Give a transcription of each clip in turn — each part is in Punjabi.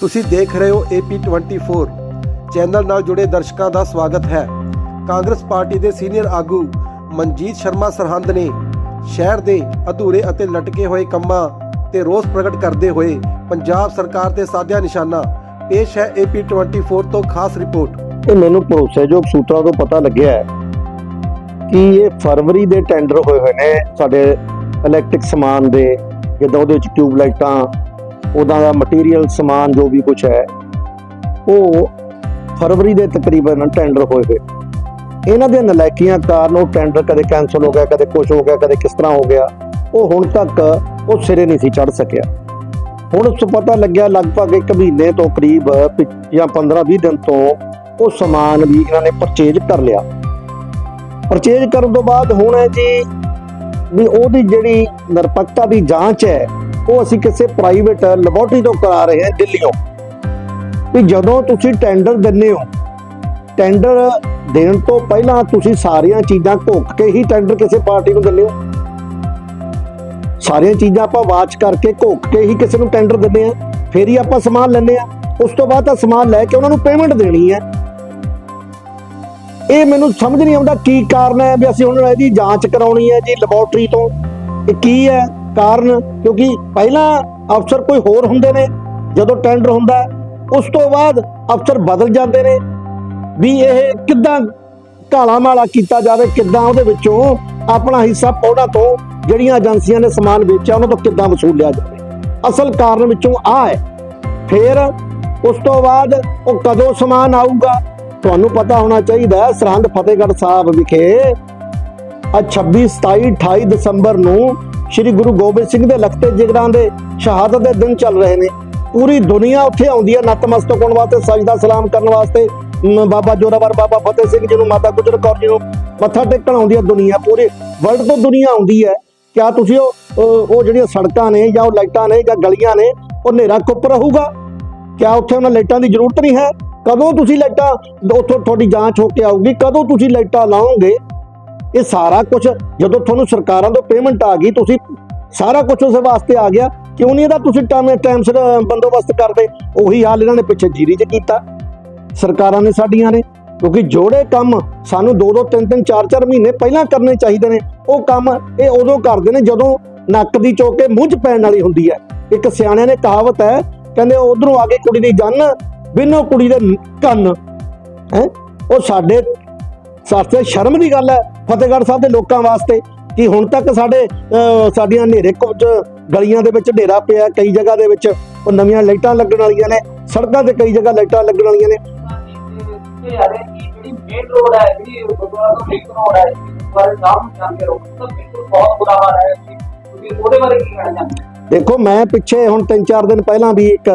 ਤੁਸੀਂ ਦੇਖ ਰਹੇ ਹੋ AP24 ਚੈਨਲ ਨਾਲ ਜੁੜੇ ਦਰਸ਼ਕਾਂ ਦਾ ਸਵਾਗਤ ਹੈ। ਕਾਂਗਰਸ ਪਾਰਟੀ ਦੇ ਸੀਨੀਅਰ ਆਗੂ ਮਨਜੀਤ ਸ਼ਰਮਾ ਸਰਹੰਦ ਨੇ ਸ਼ਹਿਰ ਦੇ ਅਧੂਰੇ ਅਤੇ ਲਟਕੇ ਹੋਏ ਕੰਮਾਂ ਤੇ ਰੋਸ ਪ੍ਰਗਟ ਕਰਦੇ ਹੋਏ ਪੰਜਾਬ ਸਰਕਾਰ ਤੇ ਸਾਧਿਆ ਨਿਸ਼ਾਨਾ ਪੇਸ਼ ਹੈ AP24 ਤੋਂ ਖਾਸ ਰਿਪੋਰਟ। ਇਹ ਮੈਨੂੰ ਭਰੋਸੇਯੋਗ ਸੂਤਰਾਂ ਤੋਂ ਪਤਾ ਲੱਗਿਆ ਹੈ ਕਿ ਇਹ ਫਰਵਰੀ ਦੇ ਟੈਂਡਰ ਹੋਏ ਹੋਏ ਨੇ ਸਾਡੇ ਇਲੈਕਟ੍ਰਿਕ ਸਮਾਨ ਦੇ, ਜਿੱਦਾਂ ਉਹਦੇ ਵਿੱਚ ਟਿਊਬ ਲਾਈਟਾਂ ਉਦਾਂ ਦਾ ਮਟੀਰੀਅਲ ਸਮਾਨ ਜੋ ਵੀ ਕੁਝ ਹੈ, ਉਹ ਫਰਵਰੀ ਦੇ ਤਕਰੀਬਨ ਟੈਂਡਰ ਹੋਏ ਹੋਏ। ਇਹਨਾਂ ਦੇ ਨਲਾਇਕੀਆਂ ਕਾਰਨ ਉਹ ਟੈਂਡਰ ਕਦੇ ਕੈਨਸਲ ਹੋ ਗਿਆ, ਕਦੇ ਕੁਝ ਹੋ ਗਿਆ, ਕਦੇ ਕਿਸ ਤਰ੍ਹਾਂ ਹੋ ਗਿਆ, ਉਹ ਹੁਣ ਤੱਕ ਉਹ ਸਿਰੇ ਨਹੀਂ ਸੀ ਚੜ ਸਕਿਆ। ਹੁਣ ਉਸ ਤੋਂ ਪਤਾ ਲੱਗਿਆ ਲਗਭਗ 1 ਮਹੀਨੇ ਤੋਂ ਕਰੀਬ ਜਾਂ 15-20 ਦਿਨ ਤੋਂ ਉਹ ਸਮਾਨ ਵੀ ਇਹਨਾਂ ਨੇ ਪਰਚੇਜ ਕਰ ਲਿਆ। ਪਰਚੇਜ ਕਰਨ ਤੋਂ ਬਾਅਦ ਹੁਣ ਹੈ ਜੀ, ਵੀ ਉਹਦੀ ਜਿਹੜੀ ਨਿਰਪੱਖਤਾ ਦੀ ਜਾਂਚ ਹੈ ਉਹ ਅਸੀਂ ਕਿਸੇ ਪ੍ਰਾਈਵੇਟ ਲੈਬੋਰਟਰੀ ਤੋਂ ਕਰਾ ਰਹੇ ਹਾਂ ਦਿੱਲੀੋਂ ਵੀ ਜਦੋਂ ਤੁਸੀਂ ਟੈਂਡਰ ਦਿੰਦੇ ਹੋ ਟੈਂਡਰ ਦੇਣ ਤੋਂ ਪਹਿਲਾਂ ਤੁਸੀਂ ਸਾਰੀਆਂ ਚੀਜ਼ਾਂ ਘੋਖ ਕੇ ਹੀ ਟੈਂਡਰ ਕਿਸੇ ਪਾਰਟੀ ਨੂੰ ਦਿੰਦੇ ਹੋ। ਸਾਰੀਆਂ ਚੀਜ਼ਾਂ ਆਪਾਂ ਵਾਚ ਕਰਕੇ ਘੋਖ ਕੇ ਹੀ ਕਿਸੇ ਨੂੰ ਟੈਂਡਰ ਦਿੰਦੇ ਆ ਫਿਰ ਹੀ ਆਪਾਂ ਸਮਾਨ ਲੈਂਦੇ ਆ ਉਸ ਤੋਂ ਬਾਅਦ ਤਾਂ ਸਮਾਨ ਲੈ ਕੇ ਉਹਨਾਂ ਨੂੰ ਪੇਮੈਂਟ ਦੇਣੀ ਹੈ। ਇਹ ਮੈਨੂੰ ਸਮਝ ਨਹੀਂ ਆਉਂਦਾ ਕੀ ਕਾਰਨ ਹੈ ਵੀ ਅਸੀਂ ਹੁਣ ਇਹਦੀ ਜਾਂਚ ਕਰਾਉਣੀ ਹੈ ਜੀ ਲੈਬੋਰਟਰੀ ਤੋਂ, ਇਹ ਕੀ ਹੈ? ਕਾਰਨ, ਕਿਉਂਕਿ ਪਹਿਲਾਂ ਅਫਸਰ ਕੋਈ ਹੋਰ ਹੁੰਦੇ ਨੇ, ਜਦੋਂ ਟੈਂਡਰ ਹੁੰਦਾ ਉਸ ਤੋਂ ਬਾਅਦ ਅਫਸਰ ਬਦਲ ਜਾਂਦੇ ਨੇ, ਵੀ ਇਹ ਕਿੱਦਾਂ ਕਾਲਾ ਮਾਲਾ ਕੀਤਾ ਜਾਵੇ, ਕਿੱਦਾਂ ਉਹਦੇ ਵਿੱਚੋਂ ਆਪਣਾ ਹਿੱਸਾ ਪੌੜਾ ਤੋਂ ਜਿਹੜੀਆਂ ਏਜੰਸੀਆਂ ਨੇ ਸਮਾਨ ਵੇਚਿਆ, ਉਹਨਾਂ ਤੋਂ ਕਿੱਦਾਂ ਵਸੂਲਿਆ ਜਾਵੇ। ਅਸਲ ਕਾਰਨ ਵਿੱਚੋਂ ਆ ਹੈ। ਫਿਰ ਉਸ ਤੋਂ ਬਾਅਦ ਉਹ ਕਦੋਂ ਸਮਾਨ ਆਊਗਾ, ਤੁਹਾਨੂੰ ਪਤਾ ਹੋਣਾ ਚਾਹੀਦਾ ਸਰਹੰਦ ਫਤਿਹਗੜ੍ਹ ਸਾਹਿਬ ਵਿਖੇ ਅੱਜ 26 27 28 ਦਸੰਬਰ ਨੂੰ ਸ੍ਰੀ ਗੁਰੂ ਗੋਬਿੰਦ ਸਿੰਘ ਦੇ ਲਖਤੇ ਜਿਗਰਾਂ ਦੇ ਸ਼ਹਾਦਤ ਦੇ ਦਿਨ ਚੱਲ ਰਹੇ ਨੇ। ਪੂਰੀ ਦੁਨੀਆ ਉੱਥੇ ਆਉਂਦੀ ਹੈ ਨਤਮਸਤਕ ਹੋਣ ਵਾਸਤੇ ਸਜਦਾ ਸਲਾਮ ਕਰਨ ਵਾਸਤੇ। ਬਾਬਾ ਜੋਰਾਵਰ, ਬਾਬਾ ਫਤਿਹ ਸਿੰਘ ਜੀ ਨੂੰ, ਮਾਤਾ ਗੁਜਰ ਕੌਰ ਜੀ ਨੂੰ ਮੱਥਾ ਟੇਕਣ ਆਉਂਦੀ ਹੈ ਦੁਨੀਆ, ਪੂਰੇ ਵਰਲਡ ਤੋਂ ਦੁਨੀਆ ਆਉਂਦੀ ਹੈ। ਕਿਆ ਤੁਸੀਂ ਉਹ ਉਹ ਉਹ ਜਿਹੜੀਆਂ ਸੜਕਾਂ ਨੇ ਜਾਂ ਉਹ ਲਾਈਟਾਂ ਨੇ ਜਾਂ ਗਲੀਆਂ ਨੇ, ਉਹ ਹਨੇਰਾ ਕੁੱਪ ਰਹੂਗਾ। ਕਿਆ ਉੱਥੇ ਉਹਨਾਂ ਲਾਈਟਾਂ ਦੀ ਜ਼ਰੂਰਤ ਨਹੀਂ ਹੈ? ਕਦੋਂ ਤੁਸੀਂ ਲਾਈਟਾਂ, ਉੱਥੋਂ ਤੁਹਾਡੀ ਜਾਂਚ ਹੋ ਕੇ ਆਊਗੀ, ਕਦੋਂ ਤੁਸੀਂ ਲਾਈਟਾਂ ਲਾਓਗੇ? ਇਹ ਸਾਰਾ ਕੁਝ ਜਦੋਂ ਤੁਹਾਨੂੰ ਸਰਕਾਰਾਂ ਤੋਂ ਪੇਮੈਂਟ ਆ ਗਈ, ਤੁਸੀਂ ਸਾਰਾ ਕੁਝ ਉਸ ਵਾਸਤੇ ਆ ਗਿਆ। ਕਿਉਂ ਨਹੀਂ ਇਹਦਾ ਤੁਸੀਂ ਟਾਈਮ ਟਾਈਮ ਸਿਰ ਬੰਦੋਬਸਤ ਕਰਦੇ? ਉਹੀ ਹਾਲ ਇਹਨਾਂ ਨੇ ਪਿੱਛੇ ਜੀਰੀ 'ਚ ਕੀਤਾ। ਸਰਕਾਰਾਂ ਨੇ ਸਾਡੀਆਂ ਨੇ, ਕਿਉਂਕਿ ਜੋੜੇ ਕੰਮ ਸਾਨੂੰ 2-2 3-3 4-4 ਮਹੀਨੇ ਪਹਿਲਾਂ ਕਰਨੇ ਚਾਹੀਦੇ ਨੇ। ਉਹ ਕੰਮ ਇਹ ਉਦੋਂ ਕਰਦੇ ਨੇ ਜਦੋਂ ਨੱਕ ਦੀ ਚੋਕੇ ਮੂੰਹ 'ਚ ਪੈਣ ਵਾਲੀ ਹੁੰਦੀ ਹੈ। ਇੱਕ ਸਿਆਣਿਆਂ ਨੇ ਕਹਾਵਤ ਹੈ, ਕਹਿੰਦੇ ਉਧਰੋਂ ਆ ਕੇ ਕੁੜੀ ਦੀ ਜੰਨ, ਬਿਨੋ ਕੁੜੀ ਦੇ ਕੰਨ। ਹੈ? ਉਹ ਸਾਡੇ ਸਾਥੇ ਸ਼ਰਮ ਦੀ ਗੱਲ ਹੈ ਫਤਿਹਗੜ੍ਹ ਸਾਹਿਬ ਦੇ ਲੋਕਾਂ ਵਾਸਤੇ ਕਿ ਹੁਣ ਤੱਕ ਸਾਡੇ ਸਾਡੀਆਂ ਹਨੇਰੇ ਕੁਝ ਗਲੀਆਂ ਦੇ ਵਿੱਚ ਹਨੇਰਾ ਪਿਆ ਕਈ ਜਗ੍ਹਾ ਦੇ ਵਿੱਚ ਉਹ ਨਵੀਆਂ ਲਾਈਟਾਂ ਲੱਗਣ ਵਾਲੀਆਂ ਨੇ ਸੜਕਾਂ ਤੇ ਕਈ ਜਗ੍ਹਾ ਲਾਈਟਾਂ ਲੱਗਣ ਵਾਲੀਆਂ ਨੇ ਇਹ ਆ ਰਿਹਾ ਕਿ ਜਿਹੜੀ ਮੇਨ ਰੋਡ ਹੈ ਜਿਹੜੀ ਗੁਰਦੁਆਰਾ ਤੋਂ ਲਿੰਕ ਰੋਡ ਹੈ ਪਰ ਨਾਮ ਜਾਂਦੇ ਰੋਡ ਤਾਂ ਬਿਲਕੁਲ ਬਹੁਤ ਬੁਰਾ ਹਾਲ ਹੈ ਜੀ। ਤੁਸੀਂ ਉਹਦੇ ਬਾਰੇ ਕੀ ਕਹਿਣਾ ਚਾਹੁੰਦੇ ਹੋ? ਦੇਖੋ ਮੈਂ ਪਿੱਛੇ ਹੁਣ 3-4 ਦਿਨ ਪਹਿਲਾਂ ਵੀ ਇੱਕ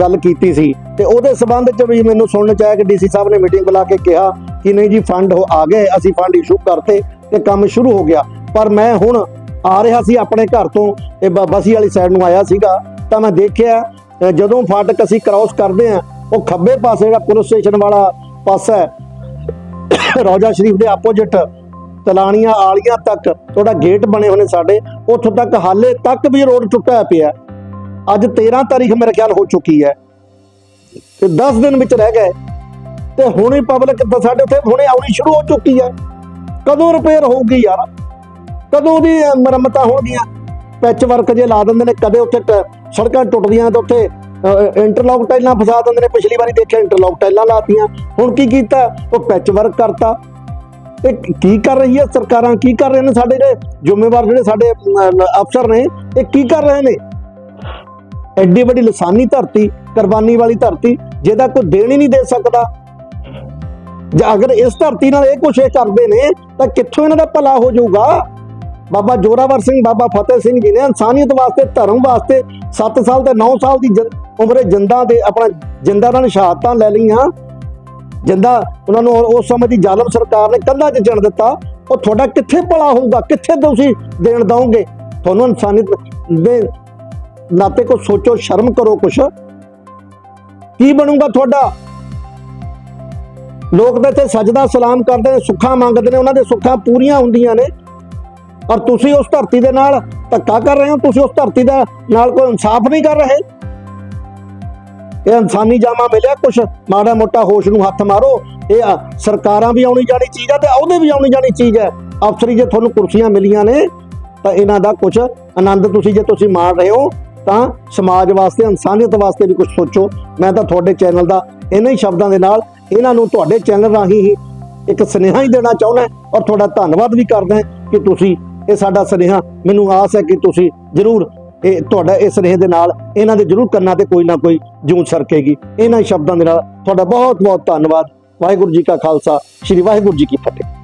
ਗੱਲ ਕੀਤੀ ਸੀ ਤੇ ਉਹਦੇ ਸਬੰਧ 'ਚ ਵੀ ਮੈਨੂੰ ਸੁਣਨ ਚ ਆਇਆ ਕਿ ਡੀਸੀ ਸਾਹਿਬ ਨੇ ਮੀਟਿੰਗ ਬੁਲਾ ਕੇ ਕਿਹਾ ਕਿ ਨਹੀਂ ਜੀ ਫੰਡ ਆ ਗਏ, ਅਸੀਂ ਫੰਡ ਇਸ਼ੂ ਕਰਤੇ ਤੇ ਕੰਮ ਸ਼ੁਰੂ ਹੋ ਗਿਆ। ਪਰ ਮੈਂ ਹੁਣ ਆ ਰਿਹਾ ਸੀ ਆਪਣੇ ਘਰ ਤੋਂ, ਇਹ ਬਸੀ ਵਾਲੀ ਸਾਈਡ ਨੂੰ ਆਇਆ ਸੀਗਾ, ਤਾਂ ਮੈਂ ਦੇਖਿਆ ਜਦੋਂ ਫਾਟਕ ਅਸੀਂ ਕ੍ਰਾਸ ਕਰਦੇ ਆ ਉਹ ਖੱਬੇ ਪਾਸੇ ਜਿਹੜਾ ਪੁਲਿਸ ਸਟੇਸ਼ਨ ਵਾਲਾ ਪਾਸਾ ਹੈ, ਰੌਜਾ ਸ਼ਰੀਫ ਦੇ ਆਪੋਜ਼ਿਟ ਤਲਾਣੀਆਂ ਆਲੀਆਂ ਤੱਕ ਥੋੜਾ ਗੇਟ ਬਣੇ ਹੋਏ ਨੇ ਸਾਡੇ, ਉੱਥੋਂ ਤੱਕ ਹਾਲੇ ਤੱਕ ਵੀ ਰੋਡ ਟੁੱਟਿਆ ਪਿਆ ਅੱਜ 13 ਤਾਰੀਖ ਮੇਰੇ ਖਿਆਲ ਹੋ ਚੁੱਕੀ ਹੈ। ਤੇ 10 ਦਿਨ ਵਿੱਚ ਰਹਿ ਗਏ। ਤੇ ਹੁਣ ਪਬਲਿਕ ਤਾਂ ਸਾਡੇ ਉੱਥੇ ਹੁਣੇ ਆਉਣੀ ਸ਼ੁਰੂ ਹੋ ਚੁੱਕੀ ਹੈ। ਕਦੋਂ ਰਿਪੇਅਰ ਹੋਊਗੀ ਯਾਰ? ਕਦੋਂ ਦੀ ਮੁਰੰਮਤਾਂ ਹੋਣਗੀਆਂ? ਪੈਚ ਵਰਕ ਜੇ ਲਾ ਦਿੰਦੇ ਨੇ ਕਦੇ ਉੱਥੇ ਟ- ਸੜਕਾਂ ਟੁੱਟਦੀਆਂ ਤੇ ਉੱਥੇ ਇੰਟਰਲੌਕ ਟਾਈਲਾਂ ਫਸਾ ਦਿੰਦੇ ਨੇ। ਪਿਛਲੀ ਵਾਰੀ ਦੇਖਿਆ ਇੰਟਰਲੌਕ ਟਾਈਲਾਂ ਲਾਤੀਆਂ। ਹੁਣ ਕੀ ਕੀਤਾ? ਉਹ ਪੈਚ ਵਰਕ ਕਰਤਾ। ਇਹ ਕੀ ਕਰ ਰਹੀ ਹੈ? ਸਰਕਾਰਾਂ ਕੀ ਕਰ ਰਹੇ ਨੇ ਸਾਡੇ ਜਿਹੜੇ ਜ਼ਿੰਮੇਵਾਰ ਜਿਹੜੇ ਸਾਡੇ ਅਫਸਰ ਨੇ, ਇਹ ਕੀ ਕਰ ਰਹੇ ਨੇ? ਐਡੀ ਵੱਡੀ ਲਸਾਨੀ ਧਰਤੀ, ਕੁਰਬਾਨੀ ਵਾਲੀ ਧਰਤੀ, ਜਿਹਦਾ ਕੋਈ ਦੇਣ ਹੀ ਨਹੀਂ ਦੇ ਸਕਦਾ। ਜਾਂ ਅਗਰ ਇਸ ਧਰਤੀ ਨਾਲ ਇਹ ਕੁਛ ਇਹ ਕਰਦੇ ਨੇ, ਤਾਂ ਕਿੱਥੋਂ ਇਹਨਾਂ ਦਾ ਭਲਾ ਹੋ ਜਾਊਗਾ? ਬਾਬਾ ਜੋਰਾਵਰ ਸਿੰਘ, ਬਾਬਾ ਫਤਿਹ ਸਿੰਘ ਜੀ ਨੇ ਇਨਸਾਨੀਅਤ ਵਾਸਤੇ, ਧਰਮ ਵਾਸਤੇ 7 ਸਾਲ ਤੇ 9 ਸਾਲ ਦੀ ਜਿੰ- ਉਮਰੇ ਜਿੰਦਾ ਦੇ ਆਪਣਾ ਜਿੰਦਾ ਨਾਲ ਸ਼ਹਾਦਤਾਂ ਲੈ ਲਈਆਂ। ਜਿੰਦਾ ਉਹਨਾਂ ਨੂੰ ਉਸ ਸਮੇਂ ਦੀ ਜ਼ਾਲਮ ਸਰਕਾਰ ਨੇ ਕੰਧਾਂ 'ਚ ਚਣ ਦਿੱਤਾ। ਉਹ ਤੁਹਾਡਾ ਕਿੱਥੇ ਭਲਾ ਹੋਊਗਾ? ਕਿੱਥੇ ਤੁਸੀਂ ਦੇਣ ਦਓਗੇ? ਤੁਹਾਨੂੰ ਇਨਸਾਨੀਅਤ ਦੇ ਨਾਤੇ ਕੋ ਸੋਚੋ, ਸ਼ਰਮ ਕਰੋ ਕੁਛ। ਕੀ ਬਣੂਗਾ ਤੁਹਾਡਾ? ਲੋਕ ਤਾਂ ਇੱਥੇ ਸਜਦਾ ਸਲਾਮ ਕਰਦੇ ਨੇ ਸੁੱਖਾਂ ਮੰਗਦੇ ਨੇ ਉਹਨਾਂ ਦੇ ਸੁੱਖਾਂ ਪੂਰੀਆਂ ਹੁੰਦੀਆਂ ਨੇ। ਔਰ ਤੁਸੀਂ ਉਸ ਧਰਤੀ ਦੇ ਨਾਲ ਧੱਕਾ ਕਰ ਰਹੇ ਹੋ ਤੁਸੀਂ ਉਸ ਧਰਤੀ ਦਾ ਨਾਲ ਕੋਈ ਇਨਸਾਫ ਨਹੀਂ ਕਰ ਰਹੇ। ਇਹ ਇਨਸਾਨੀ ਜਾਮਾ ਮਿਲਿਆ ਕੁਛ ਮਾੜਾ ਮੋਟਾ ਹੋਸ਼ ਨੂੰ ਹੱਥ ਮਾਰੋ। ਇਹ ਆ, ਸਰਕਾਰਾਂ ਵੀ ਆਉਣੀ ਜਾਣੀ ਚੀਜ਼ ਹੈ ਤੇ ਉਹਦੇ ਵੀ ਆਉਣੀ ਜਾਣੀ ਚੀਜ਼ ਹੈ। ਅਫਸਰੀ ਜੇ ਤੁਹਾਨੂੰ ਕੁਰਸੀਆਂ ਮਿਲੀਆਂ ਨੇ ਤਾਂ ਇਹਨਾਂ ਦਾ ਕੁਝ ਆਨੰਦ ਤੁਸੀਂ ਜੇ ਤੁਸੀਂ ਮਾਣ ਰਹੇ ਹੋ ਤਾਂ ਸਮਾਜ ਵਾਸਤੇ ਇਨਸਾਨੀਅਤ ਵਾਸਤੇ ਵੀ ਕੁਝ ਸੋਚੋ। ਮੈਂ ਤਾਂ ਤੁਹਾਡੇ ਚੈਨਲ ਦਾ ਇਹਨਾਂ ਹੀ ਸ਼ਬਦਾਂ ਦੇ ਨਾਲ ਇਹਨਾਂ ਨੂੰ ਤੁਹਾਡੇ ਚੈਨਲ ਰਾਹੀਂ ਹੀ ਇੱਕ ਸੁਨੇਹਾ ਹੀ ਦੇਣਾ ਚਾਹੁੰਦਾ ਔਰ ਤੁਹਾਡਾ ਧੰਨਵਾਦ ਵੀ ਕਰਦਾ ਕਿ ਤੁਸੀਂ ਇਹ ਸਾਡਾ ਸੁਨੇਹਾ ਮੈਨੂੰ ਆਸ ਹੈ ਕਿ ਤੁਸੀਂ ਜ਼ਰੂਰ ਇਹ ਤੁਹਾਡਾ ਇਸ ਸੁਨੇਹੇ ਦੇ ਨਾਲ ਇਹਨਾਂ ਦੇ ਜ਼ਰੂਰ ਕੰਨਾਂ ਤੇ ਕੋਈ ਨਾ ਕੋਈ ਜੂੰ ਸਰਕੇਗੀ ਇਹਨਾਂ ਸ਼ਬਦਾਂ ਦੇ ਨਾਲ ਤੁਹਾਡਾ ਬਹੁਤ ਬਹੁਤ ਧੰਨਵਾਦ। ਵਾਹਿਗੁਰੂ ਜੀ ਕਾ ਖਾਲਸਾ, ਸ੍ਰੀ ਵਾਹਿਗੁਰੂ ਜੀ ਕੀ ਫਤਿਹ।